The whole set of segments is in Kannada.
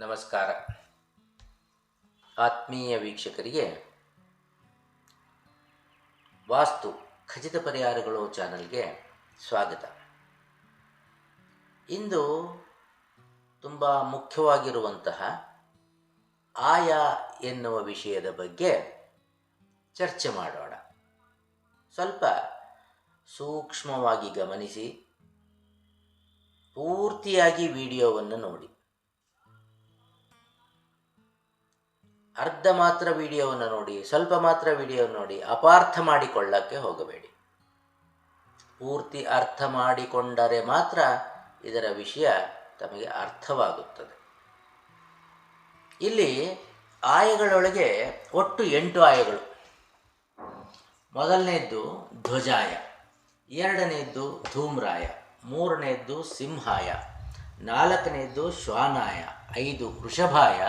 ನಮಸ್ಕಾರ. ಆತ್ಮೀಯ ವೀಕ್ಷಕರಿಗೆ ವಾಸ್ತು ಖಚಿತ ಪರಿಹಾರಗಳು ಚಾನಲ್ಗೆ ಸ್ವಾಗತ. ಇಂದು ತುಂಬ ಮುಖ್ಯವಾಗಿರುವಂತಹ ಆಯ ಎನ್ನುವ ವಿಷಯದ ಬಗ್ಗೆ ಚರ್ಚೆ ಮಾಡೋಣ. ಸ್ವಲ್ಪ ಸೂಕ್ಷ್ಮವಾಗಿ ಗಮನಿಸಿ, ಪೂರ್ತಿಯಾಗಿ ವಿಡಿಯೋವನ್ನು ನೋಡಿ. ಅರ್ಧ ಮಾತ್ರ ವಿಡಿಯೋವನ್ನು ನೋಡಿ, ಸ್ವಲ್ಪ ಮಾತ್ರ ವಿಡಿಯೋ ನೋಡಿ ಅಪಾರ್ಥ ಮಾಡಿಕೊಳ್ಳಕ್ಕೆ ಹೋಗಬೇಡಿ. ಪೂರ್ತಿ ಅರ್ಥ ಮಾಡಿಕೊಂಡರೆ ಮಾತ್ರ ಇದರ ವಿಷಯ ತಮಗೆ ಅರ್ಥವಾಗುತ್ತದೆ. ಇಲ್ಲಿ ಆಯಗಳೊಳಗೆ ಒಟ್ಟು ಎಂಟು ಆಯಗಳು. ಮೊದಲನೆಯದ್ದು ಧ್ವಜಾಯ ಎರಡನೆಯದ್ದು ಧೂಮ್ರಾಯ ಮೂರನೆಯದ್ದು ಸಿಂಹಾಯ ನಾಲ್ಕನೆಯದ್ದು ಶ್ವಾನಾಯ, ಐದು ವೃಷಭಾಯ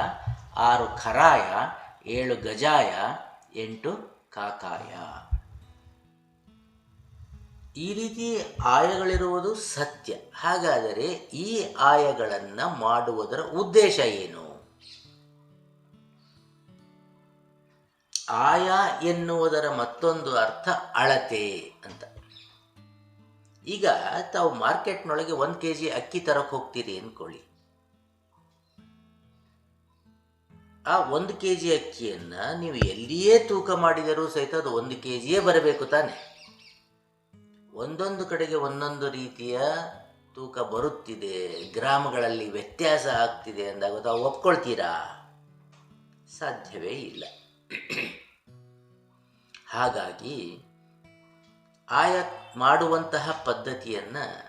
ಆರು ಖರಾಯ, ಏಳು ಗಜಾಯ, ಎಂಟು ಕಾಕಾಯ. ಈ ರೀತಿ ಆಯಗಳಿರುವುದು ಸತ್ಯ. ಹಾಗಾದರೆ ಈ ಆಯಗಳನ್ನು ಮಾಡುವುದರ ಉದ್ದೇಶ ಏನು? ಆಯ ಎನ್ನುವುದರ ಮತ್ತೊಂದು ಅರ್ಥ ಅಳತೆ ಅಂತ. ಈಗ ತಾವು ಮಾರ್ಕೆಟ್ನೊಳಗೆ ಒಂದು ಕೆ ಜಿ ಅಕ್ಕಿ ತರಕ್ಕೆ ಹೋಗ್ತೀರಿ ಅಂದ್ಕೊಳ್ಳಿ ಆ ಒಂದು ಕೆ ಜಿ ಅಕ್ಕಿಯನ್ನು ನೀವು ಎಲ್ಲಿಯೇ ತೂಕ ಮಾಡಿದರೂ ಸಹಿತ ಅದು ಒಂದು ಕೆ ಜಿಯೇ ಬರಬೇಕು ತಾನೆ. ಒಂದೊಂದು ಕಡೆಗೆ ಒಂದೊಂದು ರೀತಿಯ ತೂಕ ಬರುತ್ತಿದೆ, ಗ್ರಾಮಗಳಲ್ಲಿ ವ್ಯತ್ಯಾಸ ಆಗ್ತಿದೆ ಅಂದಾಗ ತಾವು ಒಪ್ಕೊಳ್ತೀರಾ? ಸಾಧ್ಯವೇ ಇಲ್ಲ. ಹಾಗಾಗಿ ಆಯ ಮಾಡುವಂತಹ ಪದ್ಧತಿಯನ್ನು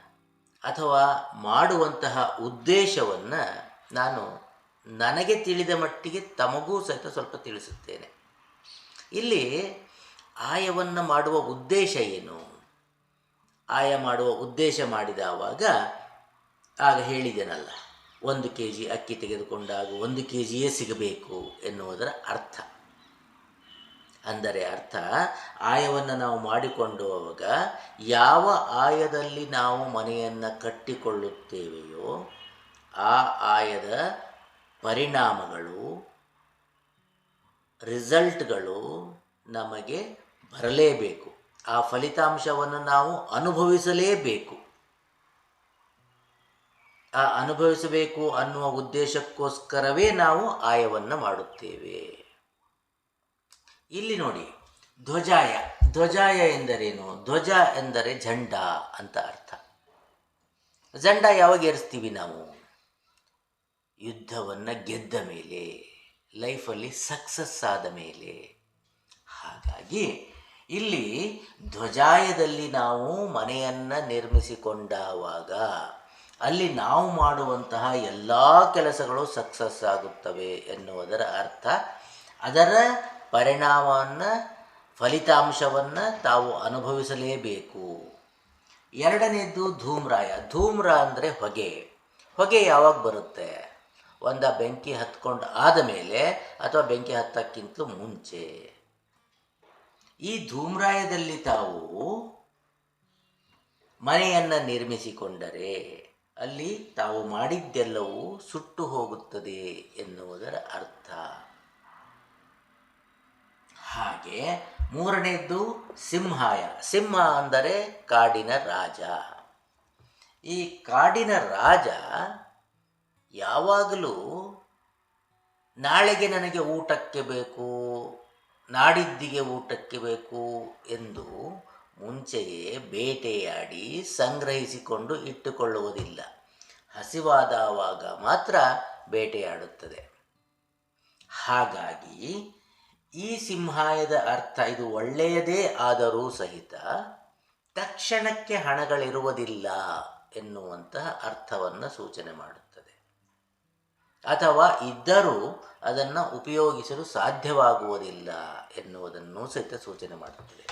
ಅಥವಾ ಮಾಡುವಂತಹ ಉದ್ದೇಶವನ್ನು ನಾನು ನನಗೆ ತಿಳಿದ ಮಟ್ಟಿಗೆ ತಮಗೂ ಸಹಿತ ಸ್ವಲ್ಪ ತಿಳಿಸುತ್ತೇನೆ. ಇಲ್ಲಿ ಆಯವನ್ನು ಮಾಡುವ ಉದ್ದೇಶ ಏನು? ಆಯ ಮಾಡುವ ಉದ್ದೇಶ ಮಾಡಿದವಾಗ ಆಗ ಹೇಳಿದೆನಲ್ಲ, ಒಂದು ಕೆ ಜಿ ಅಕ್ಕಿ ತೆಗೆದುಕೊಂಡಾಗ ಒಂದು ಕೆ ಜಿಯೇ ಸಿಗಬೇಕು ಎನ್ನುವುದರ ಅರ್ಥ. ಅಂದರೆ ಅರ್ಥ ಆಯವನ್ನು ನಾವು ಮಾಡಿಕೊಂಡುವಾಗ ಯಾವ ಆಯದಲ್ಲಿ ನಾವು ಮನೆಯನ್ನು ಕಟ್ಟಿಕೊಳ್ಳುತ್ತೇವೆಯೋ ಆ ಆಯದ ಪರಿಣಾಮಗಳು, ರಿಸಲ್ಟ್ಗಳು ನಮಗೆ ಬರಲೇಬೇಕು. ಆ ಫಲಿತಾಂಶವನ್ನು ನಾವು ಅನುಭವಿಸಲೇಬೇಕು. ಆ ಅನುಭವಿಸಬೇಕು ಅನ್ನುವ ಉದ್ದೇಶಕ್ಕೋಸ್ಕರವೇ ನಾವು ಆಯವನ್ನು ಮಾಡುತ್ತೇವೆ. ಇಲ್ಲಿ ನೋಡಿ, ಧ್ವಜಾಯ. ಧ್ವಜಾಯ ಎಂದರೇನು? ಧ್ವಜ ಎಂದರೆ ಝಂಡ ಅಂತ ಅರ್ಥ. ಝಂಡ ಯಾವಾಗ ಏರಿಸ್ತೀವಿ ನಾವು? ಯುದ್ಧವನ್ನು ಗೆದ್ದ ಮೇಲೆ, ಲೈಫಲ್ಲಿ ಸಕ್ಸಸ್ ಆದ ಮೇಲೆ. ಹಾಗಾಗಿ ಇಲ್ಲಿ ಧ್ವಜಾಯದಲ್ಲಿ ನಾವು ಮನೆಯನ್ನು ನಿರ್ಮಿಸಿಕೊಂಡಾವಾಗ ಅಲ್ಲಿ ನಾವು ಮಾಡುವಂತಹ ಎಲ್ಲ ಕೆಲಸಗಳು ಸಕ್ಸಸ್ ಆಗುತ್ತವೆ ಎನ್ನುವುದರ ಅರ್ಥ. ಅದರ ಪರಿಣಾಮವನ್ನು, ಫಲಿತಾಂಶವನ್ನು ತಾವು ಅನುಭವಿಸಲೇಬೇಕು. ಎರಡನೇದು ಧೂಮ್ರಾಯ. ಧೂಮ್ರ ಅಂದರೆ ಹೊಗೆ. ಹೊಗೆ ಯಾವಾಗ ಬರುತ್ತೆ? ಒಂದ ಬೆಂಕಿ ಹತ್ಕೊಂಡು ಆದ ಮೇಲೆ ಅಥವಾ ಬೆಂಕಿ ಹತ್ತಕ್ಕಿಂತಲೂ ಮುಂಚೆ. ಈ ಧೂಮ್ರಾಯದಲ್ಲಿ ತಾವು ಮನೆಯನ್ನು ನಿರ್ಮಿಸಿಕೊಂಡರೆ ಅಲ್ಲಿ ತಾವು ಮಾಡಿದ್ದೆಲ್ಲವೂ ಸುಟ್ಟು ಹೋಗುತ್ತದೆ ಎನ್ನುವುದರ ಅರ್ಥ. ಹಾಗೆ ಮೂರನೇದ್ದು ಸಿಂಹಾಯ. ಸಿಂಹ ಅಂದರೆ ಕಾಡಿನ ರಾಜ. ಈ ಕಾಡಿನ ರಾಜ ಯಾವಾಗಲೂ ನಾಳೆಗೆ ನನಗೆ ಊಟಕ್ಕೆ ಬೇಕು, ನಾಡಿದ್ದಿಗೆ ಊಟಕ್ಕೆ ಬೇಕು ಎಂದು ಮುಂಚೆಯೇ ಬೇಟೆಯಾಡಿ ಸಂಗ್ರಹಿಸಿಕೊಂಡು ಇಟ್ಟುಕೊಳ್ಳುವುದಿಲ್ಲ. ಹಸಿವಾದವಾಗ ಮಾತ್ರ ಬೇಟೆಯಾಡುತ್ತದೆ. ಹಾಗಾಗಿ ಈ ಸಿಂಹಾಯದ ಅರ್ಥ ಇದು ಒಳ್ಳೆಯದೇ ಆದರೂ ಸಹಿತ ತಕ್ಷಣಕ್ಕೆ ಹಣಗಳಿರುವುದಿಲ್ಲ ಎನ್ನುವಂತಹ ಅರ್ಥವನ್ನು ಸೂಚನೆ ಮಾಡುತ್ತದೆ. ಅಥವಾ ಇದ್ದರೂ ಅದನ್ನು ಉಪಯೋಗಿಸಲು ಸಾಧ್ಯವಾಗುವುದಿಲ್ಲ ಎನ್ನುವುದನ್ನು ಸಹಿತ ಸೂಚನೆ ಮಾಡುತ್ತದೆ.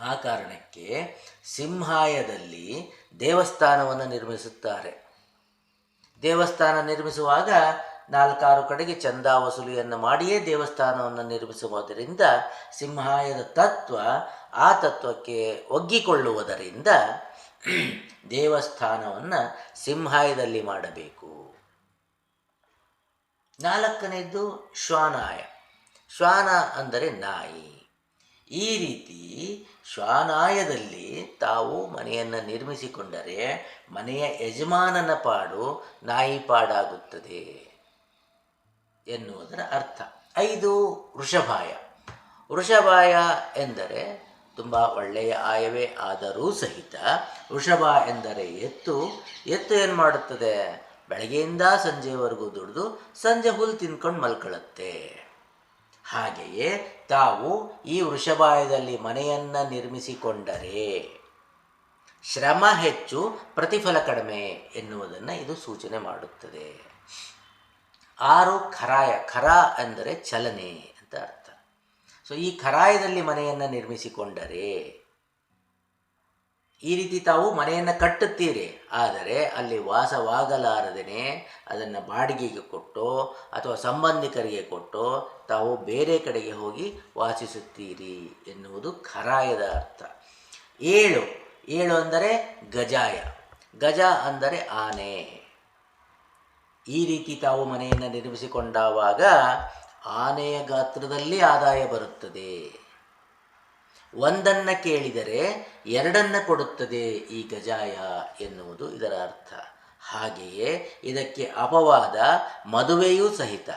ಆ ಕಾರಣಕ್ಕೆ ಸಿಂಹಾಯದಲ್ಲಿ ದೇವಸ್ಥಾನವನ್ನು ನಿರ್ಮಿಸುತ್ತಾರೆ. ದೇವಸ್ಥಾನ ನಿರ್ಮಿಸುವಾಗ ನಾಲ್ಕಾರು ಕಡೆಗೆ ಚಂದ ವಸೂಲಿಯನ್ನು ಮಾಡಿಯೇ ದೇವಸ್ಥಾನವನ್ನು ನಿರ್ಮಿಸುವುದರಿಂದ ಸಿಂಹಾಯದ ತತ್ವ, ಆ ತತ್ವಕ್ಕೆ ಒಗ್ಗಿಕೊಳ್ಳುವುದರಿಂದ ದೇವಸ್ಥಾನವನ್ನು ಸಿಂಹಾಯದಲ್ಲಿ ಮಾಡಬೇಕು. ನಾಲ್ಕನೇದ್ದು ಶ್ವಾನಾಯ. ಶ್ವಾನ ಅಂದರೆ ನಾಯಿ. ಈ ರೀತಿ ಶ್ವಾನಾಯದಲ್ಲಿ ತಾವು ಮನೆಯನ್ನು ನಿರ್ಮಿಸಿಕೊಂಡರೆ ಮನೆಯ ಯಜಮಾನನ ಪಾಡು ನಾಯಿ ಪಾಡಾಗುತ್ತದೆ ಎನ್ನುವುದರ ಅರ್ಥ. ಐದು, ವೃಷಭಾಯ. ವೃಷಭಾಯ ಎಂದರೆ ತುಂಬ ಒಳ್ಳೆಯ ಆಯವೇ ಆದರೂ ಸಹಿತ ವೃಷಭ ಎಂದರೆ ಎತ್ತು. ಎತ್ತು ಏನು ಮಾಡುತ್ತದೆ ಬೆಳಗ್ಗೆಯಿಂದ ಸಂಜೆವರೆಗೂ ದುಡಿದು ಸಂಜೆ ಹುಲ್ಲು ತಿನ್ಕೊಂಡು ಮಲ್ಕೊಳ್ಳುತ್ತೆ ಹಾಗೆಯೇ ತಾವು ಈ ವೃಷಭಾಯದಲ್ಲಿ ಮನೆಯನ್ನು ನಿರ್ಮಿಸಿಕೊಂಡರೆ ಶ್ರಮ ಹೆಚ್ಚು, ಪ್ರತಿಫಲ ಕಡಿಮೆ ಎನ್ನುವುದನ್ನು ಇದು ಸೂಚನೆ ಮಾಡುತ್ತದೆ. ಆರು ಖರಾಯ, ಖರ ಅಂದರೆ ಚಲನೆ ಅಂತ ಅರ್ಥ. ಸೊ ಈ ಖರಾಯದಲ್ಲಿ ಮನೆಯನ್ನು ನಿರ್ಮಿಸಿಕೊಂಡರೆ ಈ ರೀತಿ ತಾವು ಮನೆಯನ್ನು ಕಟ್ಟುತ್ತೀರಿ. ಆದರೆ ಅಲ್ಲಿ ವಾಸವಾಗಲಾರದೇ ಅದನ್ನು ಬಾಡಿಗೆಗೆ ಕೊಟ್ಟು ಅಥವಾ ಸಂಬಂಧಿಕರಿಗೆ ಕೊಟ್ಟು ತಾವು ಬೇರೆ ಕಡೆಗೆ ಹೋಗಿ ವಾಸಿಸುತ್ತೀರಿ ಎನ್ನುವುದು ಖರಾಯದ ಅರ್ಥ. ಏಳು. ಏಳು ಅಂದರೆ ಗಜಾಯ. ಗಜ ಅಂದರೆ ಆನೆ. ಈ ರೀತಿ ತಾವು ಮನೆಯನ್ನು ನಿರ್ಮಿಸಿಕೊಂಡಾಗ ಆನೆಯ ಗಾತ್ರದಲ್ಲಿ ಆದಾಯ ಬರುತ್ತದೆ. ಒಂದನ್ನು ಕೇಳಿದರೆ ಎರಡನ್ನ ಕೊಡುತ್ತದೆ ಈ ಗಜಾಯ ಎನ್ನುವುದು ಇದರ ಅರ್ಥ. ಹಾಗೆಯೇ ಇದಕ್ಕೆ ಅಪವಾದ ಮದುವೆಯೂ ಸಹಿತ.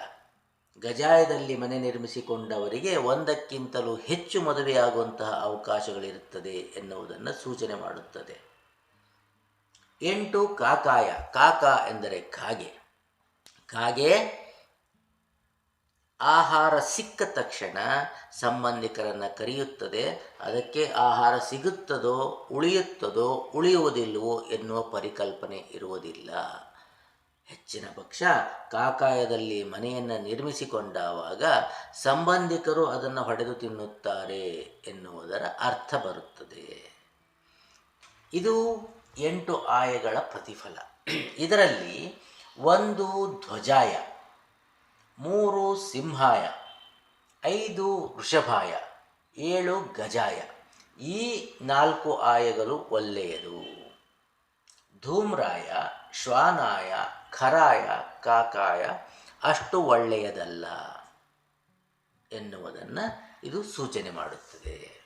ಗಜಾಯದಲ್ಲಿ ಮನೆ ನಿರ್ಮಿಸಿಕೊಂಡವರಿಗೆ ಒಂದಕ್ಕಿಂತಲೂ ಹೆಚ್ಚು ಮದುವೆಯಾಗುವಂತಹ ಅವಕಾಶಗಳಿರುತ್ತದೆ ಎನ್ನುವುದನ್ನು ಸೂಚನೆ ಮಾಡುತ್ತದೆ. ಎಂಟು ಕಾಕಾಯ, ಕಾಕ ಎಂದರೆ ಕಾಗೆ. ಕಾಗೆ ಆಹಾರ ಸಿಕ್ಕ ತಕ್ಷಣ ಸಂಬಂಧಿಕರನ್ನು ಕರೆಯುತ್ತದೆ. ಅದಕ್ಕೆ ಆಹಾರ ಸಿಗುತ್ತದೋ, ಉಳಿಯುತ್ತದೋ, ಉಳಿಯುವುದಿಲ್ಲವೋ ಎನ್ನುವ ಪರಿಕಲ್ಪನೆ ಇರುವುದಿಲ್ಲ. ಹೆಚ್ಚಿನ ಪಕ್ಷ ಕಾಕಾಯದಲ್ಲಿ ಮನೆಯನ್ನು ನಿರ್ಮಿಸಿಕೊಂಡಾಗ ಸಂಬಂಧಿಕರು ಅದನ್ನು ಹೊಡೆದು ತಿನ್ನುತ್ತಾರೆ ಎನ್ನುವುದರ ಅರ್ಥ ಬರುತ್ತದೆ. ಇದು ಎಂಟು ಆಯಗಳ ಪ್ರತಿಫಲ. ಇದರಲ್ಲಿ ಒಂದು ಧ್ವಜಾಯ. ಮೂರು ಸಿಂಹಾಯ, ಐದು ವೃಷಭಾಯ, ಏಳು ಗಜಾಯ. ಈ ನಾಲ್ಕು ಆಯಗಳು ಒಳ್ಳೆಯದು. ಧೂಮ್ರಾಯ, ಶ್ವಾನಾಯ, ಖರಾಯ, ಕಾಕಾಯ, ಅಷ್ಟು ಒಳ್ಳೆಯದಲ್ಲ ಎನ್ನುವುದನ್ನು ಇದು ಸೂಚನೆ ಮಾಡುತ್ತದೆ.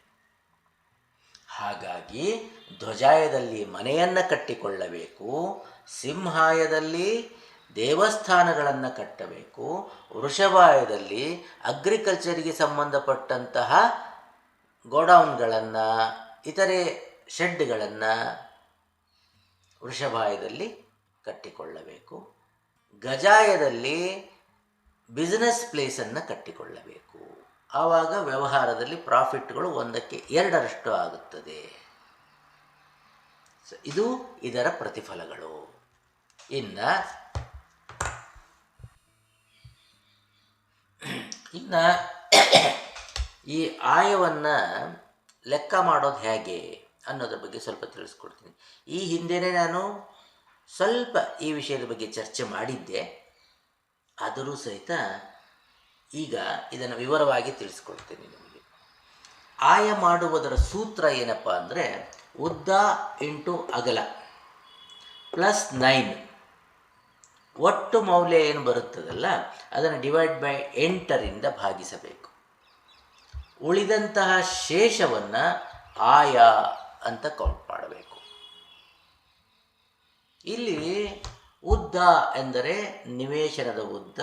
ಹಾಗಾಗಿ ಧ್ವಜಾಯದಲ್ಲಿ ಮನೆಯನ್ನು ಕಟ್ಟಿಕೊಳ್ಳಬೇಕು, ಸಿಂಹಾಯದಲ್ಲಿ ದೇವಸ್ಥಾನಗಳನ್ನು ಕಟ್ಟಬೇಕು. ವೃಷಭಾಯದಲ್ಲಿ ಅಗ್ರಿಕಲ್ಚರಿಗೆ ಸಂಬಂಧಪಟ್ಟಂತಹ ಗೋಡೌನ್ಗಳನ್ನು, ಇತರೆ ಶೆಡ್ಗಳನ್ನು ವೃಷಭಾಯದಲ್ಲಿ ಕಟ್ಟಿಕೊಳ್ಳಬೇಕು. ಗಜಾಯದಲ್ಲಿ ಬಿಸ್ನೆಸ್ ಪ್ಲೇಸನ್ನು ಕಟ್ಟಿಕೊಳ್ಳಬೇಕು. ಆವಾಗ ವ್ಯವಹಾರದಲ್ಲಿ ಪ್ರಾಫಿಟ್ಗಳು ಒಂದಕ್ಕೆ ಎರಡರಷ್ಟು ಆಗುತ್ತದೆ. ಇದು ಇದರ ಪ್ರತಿಫಲಗಳು. ಇನ್ನು ಇನ್ನು ಈ ಆಯವನ್ನು ಲೆಕ್ಕ ಮಾಡೋದು ಹೇಗೆ ಅನ್ನೋದ್ರ ಬಗ್ಗೆ ಸ್ವಲ್ಪ ತಿಳಿಸ್ಕೊಡ್ತೀನಿ. ಈ ಹಿಂದೆನೇ ನಾನು ಸ್ವಲ್ಪ ಈ ವಿಷಯದ ಬಗ್ಗೆ ಚರ್ಚೆ ಮಾಡಿದ್ದೆ. ಆದರೂ ಸಹಿತ ಈಗ ಇದನ್ನು ವಿವರವಾಗಿ ತಿಳಿಸ್ಕೊಡ್ತೀನಿ ನಿಮಗೆ. ಆಯ ಮಾಡುವುದರ ಸೂತ್ರ ಏನಪ್ಪ ಅಂದರೆ ಉದ್ದ ಇಂಟು ಅಗಲ ಪ್ಲಸ್ ನೈನ್. ಒಟ್ಟು ಮೌಲ್ಯ ಏನು ಬರುತ್ತದಲ್ಲ, ಅದನ್ನು ಡಿವೈಡ್ ಬೈ ಎಂಟರಿಂದ ಭಾಗಿಸಬೇಕು. ಉಳಿದಂತಹ ಶೇಷವನ್ನು ಆಯ ಅಂತ ಕೌಂಟ್ ಮಾಡಬೇಕು. ಇಲ್ಲಿ ಉದ್ದ ಎಂದರೆ ನಿವೇಶನದ ಉದ್ದ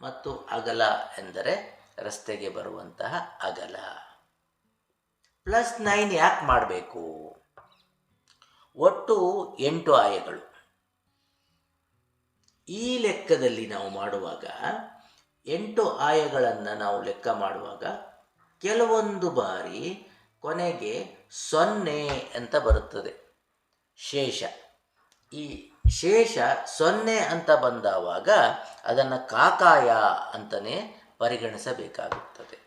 ಮತ್ತು ಅಗಲ ಎಂದರೆ ರಸ್ತೆಗೆ ಬರುವಂತಹ ಅಗಲ. ಪ್ಲಸ್ ನೈನ್ ಯಾಕೆ ಮಾಡಬೇಕು? ಒಟ್ಟು ಎಂಟು ಆಯಗಳು. ಈ ಲೆಕ್ಕದಲ್ಲಿ ನಾವು ಮಾಡುವಾಗ ಎಂಟು ಆಯಗಳನ್ನು ನಾವು ಲೆಕ್ಕ ಮಾಡುವಾಗ ಕೆಲವೊಂದು ಬಾರಿ ಕೊನೆಗೆ ಸೊನ್ನೆ ಅಂತ ಬರುತ್ತದೆ. ಶೇಷ. ಈ ಶೇಷ ಸೊನ್ನೆ ಅಂತ ಬಂದಾವಾಗ ಅದನ್ನು ಕಾಕಾಯ ಅಂತಲೇ ಪರಿಗಣಿಸಬೇಕಾಗುತ್ತದೆ.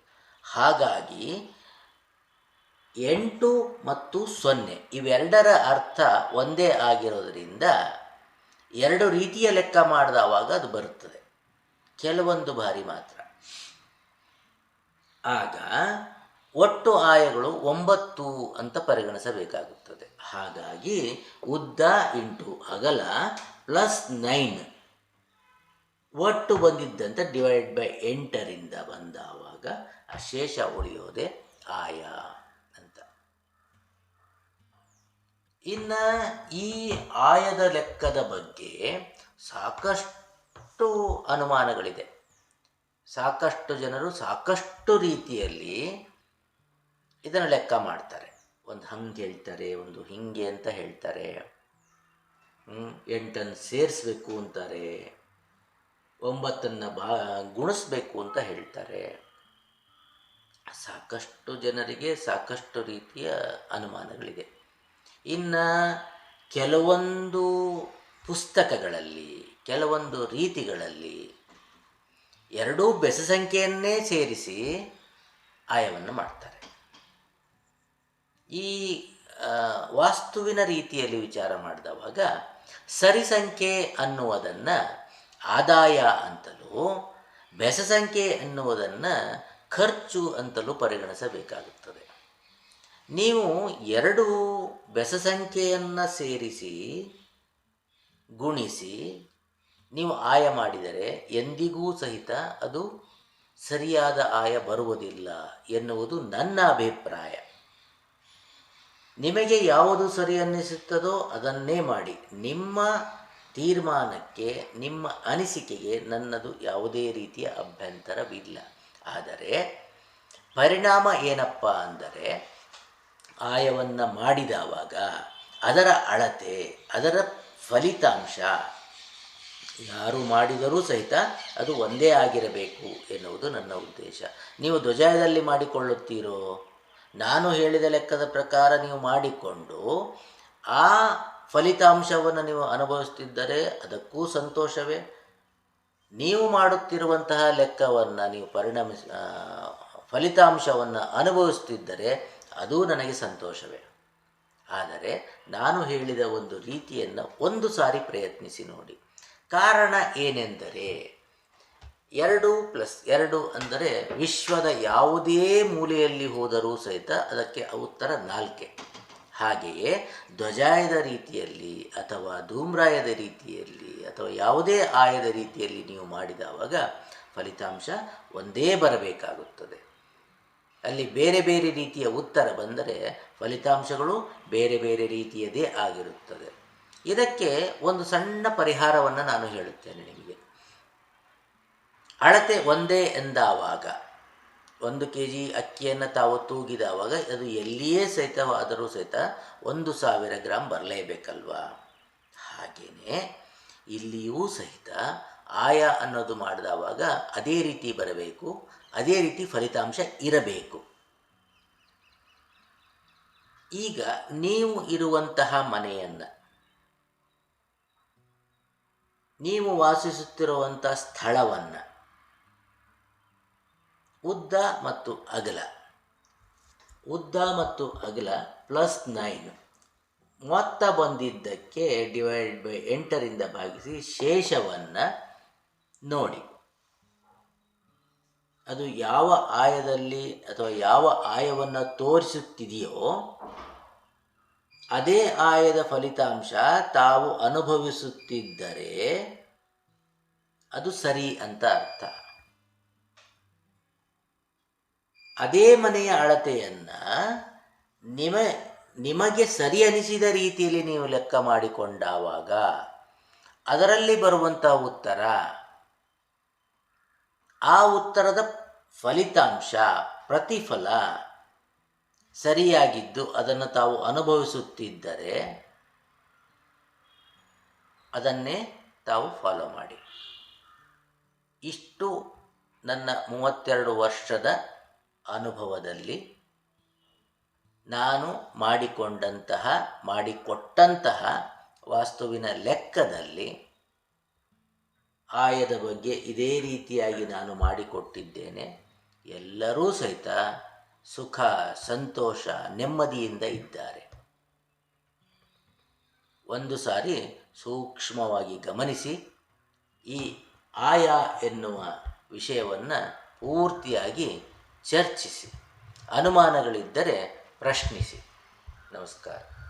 ಹಾಗಾಗಿ ಎಂಟು ಮತ್ತು ಸೊನ್ನೆ ಇವೆರಡರ ಅರ್ಥ ಒಂದೇ ಆಗಿರೋದರಿಂದ ಎರಡು ರೀತಿಯ ಲೆಕ್ಕ ಮಾಡಿದವಾಗ ಅದು ಬರುತ್ತದೆ. ಕೆಲವೊಂದು ಬಾರಿ ಮಾತ್ರ. ಆಗ ಒಟ್ಟು ಆಯಗಳು ಒಂಬತ್ತು ಅಂತ ಪರಿಗಣಿಸಬೇಕಾಗುತ್ತದೆ. ಹಾಗಾಗಿ ಉದ್ದ ಇಂಟು ಅಗಲ ಪ್ಲಸ್ ನೈನ್ ಒಟ್ಟು ಬಂದಿದ್ದಂತೆ ಡಿವೈಡ್ ಬೈ ಎಂಟರಿಂದ ಬಂದಾವಾಗ ಆ ಶೇಷ ಉಳಿಯೋದೇ ಆಯ ಅಂತ ಇನ್ನು ಈ ಆಯದ ಲೆಕ್ಕದ ಬಗ್ಗೆ ಸಾಕಷ್ಟು ಅನುಮಾನಗಳಿದೆ. ಸಾಕಷ್ಟು ಜನರು ಸಾಕಷ್ಟು ರೀತಿಯಲ್ಲಿ ಇದನ್ನು ಲೆಕ್ಕ ಮಾಡ್ತಾರೆ. ಒಂದು ಹಂಗೆ ಹೇಳ್ತಾರೆ, ಒಂದು ಹಿಂಗೆ ಅಂತ ಹೇಳ್ತಾರೆ. ಎಂಟನ್ನು ಸೇರಿಸ್ಬೇಕು ಅಂತಾರೆ. ಒಂಬತ್ತನ್ನು ಬಾ, ಗುಣಿಸ್ಬೇಕು ಅಂತ ಹೇಳ್ತಾರೆ. ಸಾಕಷ್ಟು ಜನರಿಗೆ ಸಾಕಷ್ಟು ರೀತಿಯ ಅನುಮಾನಗಳಿದೆ. ಇನ್ನು ಕೆಲವೊಂದು ಪುಸ್ತಕಗಳಲ್ಲಿ, ಕೆಲವೊಂದು ರೀತಿಗಳಲ್ಲಿ ಎರಡೂ ಬೆಸ ಸಂಖ್ಯೆಯನ್ನೇ ಸೇರಿಸಿ ಆಯವನ್ನು ಮಾಡ್ತಾರೆ. ಈ ವಾಸ್ತುವಿನ ರೀತಿಯಲ್ಲಿ ವಿಚಾರ ಮಾಡಿದವಾಗ ಸರಿ ಸಂಖ್ಯೆ ಅನ್ನುವುದನ್ನು ಆದಾಯ ಅಂತಲೂ ಬೆಸ ಸಂಖ್ಯೆ ಅನ್ನುವುದನ್ನು ಖರ್ಚು ಅಂತಲೂ ಪರಿಗಣಿಸಬೇಕಾಗುತ್ತದೆ ನೀವು ಎರಡು ಬೆಸ ಸಂಖ್ಯೆಯನ್ನು ಸೇರಿಸಿ, ಗುಣಿಸಿ, ನೀವು ಆಯ ಮಾಡಿದರೆ ಎಂದಿಗೂ ಸಹಿತ ಅದು ಸರಿಯಾದ ಆಯ ಬರುವುದಿಲ್ಲ ಎನ್ನುವುದು ನನ್ನ ಅಭಿಪ್ರಾಯ. ನಿಮಗೆ ಯಾವುದು ಸರಿ ಅನ್ನಿಸುತ್ತದೋ ಅದನ್ನೇ ಮಾಡಿ. ನಿಮ್ಮ ತೀರ್ಮಾನಕ್ಕೆ, ನಿಮ್ಮ ಅನಿಸಿಕೆಗೆ ನನ್ನದು ಯಾವುದೇ ರೀತಿಯ ಅಭ್ಯಂತರವಿಲ್ಲ. ಆದರೆ ಪರಿಣಾಮ ಏನಪ್ಪ ಅಂದರೆ ಆಯವನ್ನು ಮಾಡಿದವಾಗ ಅದರ ಅಳತೆ, ಅದರ ಫಲಿತಾಂಶ ಯಾರು ಮಾಡಿದರೂ ಸಹಿತ ಅದು ಒಂದೇ ಆಗಿರಬೇಕು ಎನ್ನುವುದು ನನ್ನ ಉದ್ದೇಶ. ನೀವು ಧ್ವಜದಲ್ಲಿ ಮಾಡಿಕೊಳ್ಳುತ್ತೀರೋ? ನಾನು ಹೇಳಿದ ಲೆಕ್ಕದ ಪ್ರಕಾರ ನೀವು ಮಾಡಿಕೊಂಡು ಆ ಫಲಿತಾಂಶವನ್ನು ನೀವು ಅನುಭವಿಸ್ತಿದ್ದರೆ ಅದಕ್ಕೂ ಸಂತೋಷವೇ? ನೀವು ಮಾಡುತ್ತಿರುವಂತಹ ಲೆಕ್ಕವನ್ನು ನೀವು ಪರಿಣಮಿಸ ಫಲಿತಾಂಶವನ್ನು ಅನುಭವಿಸ್ತಿದ್ದರೆ ಅದೂ ನನಗೆ ಸಂತೋಷವೇ. ಆದರೆ ನಾನು ಹೇಳಿದ ಒಂದು ರೀತಿಯನ್ನು ಒಂದು ಸಾರಿ ಪ್ರಯತ್ನಿಸಿ ನೋಡಿ. ಕಾರಣ ಏನೆಂದರೆ ಎರಡು ಪ್ಲಸ್ ಎರಡು ಅಂದರೆ ವಿಶ್ವದ ಯಾವುದೇ ಮೂಲೆಯಲ್ಲಿ ಹೋದರೂ ಸಹಿತ ಅದಕ್ಕೆ ಉತ್ತರ ನಾಲ್ಕೆ. ಹಾಗೆಯೇ ಧ್ವಜಾಯದ ರೀತಿಯಲ್ಲಿ ಅಥವಾ ಧೂಮ್ರಾಯದ ರೀತಿಯಲ್ಲಿ ಅಥವಾ ಯಾವುದೇ ಆಯದ ರೀತಿಯಲ್ಲಿ ನೀವು ಮಾಡಿದವಾಗ ಫಲಿತಾಂಶ ಒಂದೇ ಬರಬೇಕಾಗುತ್ತದೆ. ಅಲ್ಲಿ ಬೇರೆ ಬೇರೆ ರೀತಿಯ ಉತ್ತರ ಬಂದರೆ ಫಲಿತಾಂಶಗಳು ಬೇರೆ ಬೇರೆ ರೀತಿಯದೇ ಆಗಿರುತ್ತದೆ. ಇದಕ್ಕೆ ಒಂದು ಸಣ್ಣ ಪರಿಹಾರವನ್ನು ನಾನು ಹೇಳುತ್ತೇನೆ ನಿಮಗೆ. ಅಳತೆ ಒಂದೇ ಎಂದಾವಾಗ, ಒಂದು ಕೆ ಜಿ ಅಕ್ಕಿಯನ್ನು ತಾವು ತೂಗಿದವಾಗ ಅದು ಎಲ್ಲಿಯೇ ಸಹಿತವಾದರೂ ಸಹಿತ ಒಂದು ಸಾವಿರ ಗ್ರಾಮ್ ಬರಲೇಬೇಕಲ್ವಾ? ಹಾಗೆಯೇ ಇಲ್ಲಿಯೂ ಸಹಿತ ಆಯ ಅನ್ನೋದು ಮಾಡಿದವಾಗ ಅದೇ ರೀತಿ ಬರಬೇಕು. ಅದೇ ರೀತಿ ಫಲಿತಾಂಶ ಇರಬೇಕು. ಈಗ ನೀವು ಇರುವಂತಹ ಮನೆಯನ್ನು, ನೀವು ವಾಸಿಸುತ್ತಿರುವಂಥ ಸ್ಥಳವನ್ನು, ಉದ್ದ ಮತ್ತು ಅಗಲ. ಉದ್ದ ಮತ್ತು ಅಗಲ ಪ್ಲಸ್ ನೈನ್ ಮೊತ್ತ ಬಂದಿದ್ದಕ್ಕೆ ಡಿವೈಡ್ ಬೈ ಎಂಟರಿಂದ ಭಾಗಿಸಿ ಶೇಷವನ್ನು ನೋಡಿ. ಅದು ಯಾವ ಆಯದಲ್ಲಿ ಅಥವಾ ಯಾವ ಆಯವನ್ನು ತೋರಿಸುತ್ತಿದೆಯೋ ಅದೇ ಆಯದ ಫಲಿತಾಂಶ ತಾವು ಅನುಭವಿಸುತ್ತಿದ್ದರೆ ಅದು ಸರಿ ಅಂತ ಅರ್ಥ. ಅದೇ ಮನೆಯ ಅಳತೆಯನ್ನು ನಿಮ, ನಿಮಗೆ ಸರಿ ಅನಿಸಿದ ರೀತಿಯಲ್ಲಿ ನೀವು ಲೆಕ್ಕ ಮಾಡಿಕೊಂಡಾವಾಗ ಅದರಲ್ಲಿ ಬರುವಂತಹ ಉತ್ತರ. ಆ ಉತ್ತರದ ಫಲಿತಾಂಶ, ಪ್ರತಿಫಲ ಸರಿಯಾಗಿದ್ದು ಅದನ್ನು ತಾವು ಅನುಭವಿಸುತ್ತಿದ್ದರೆ ಅದನ್ನೇ ತಾವು ಫಾಲೋ ಮಾಡಿ. ಇಷ್ಟು ನನ್ನ ಮೂವತ್ತೆರಡು ವರ್ಷದ ಅನುಭವದಲ್ಲಿ ನಾನು ಮಾಡಿಕೊಂಡಂತಹ, ಮಾಡಿಕೊಟ್ಟಂತಹ ವಾಸ್ತುವಿನ ಲೆಕ್ಕದಲ್ಲಿ ಆಯದ ಬಗ್ಗೆ ಇದೇ ರೀತಿಯಾಗಿ ನಾನು ಮಾಡಿಕೊಟ್ಟಿದ್ದೇನೆ. ಎಲ್ಲರೂ ಸಹಿತ ಸುಖ, ಸಂತೋಷ, ನೆಮ್ಮದಿಯಿಂದ ಇದ್ದಾರೆ. ಒಂದು ಸಾರಿ ಸೂಕ್ಷ್ಮವಾಗಿ ಗಮನಿಸಿ, ಈ ಆಯ ಎನ್ನುವ ವಿಷಯವನ್ನು ಪೂರ್ತಿಯಾಗಿ ಚರ್ಚಿಸಿ, ಅನುಮಾನಗಳಿದ್ದರೆ ಪ್ರಶ್ನಿಸಿ. ನಮಸ್ಕಾರ.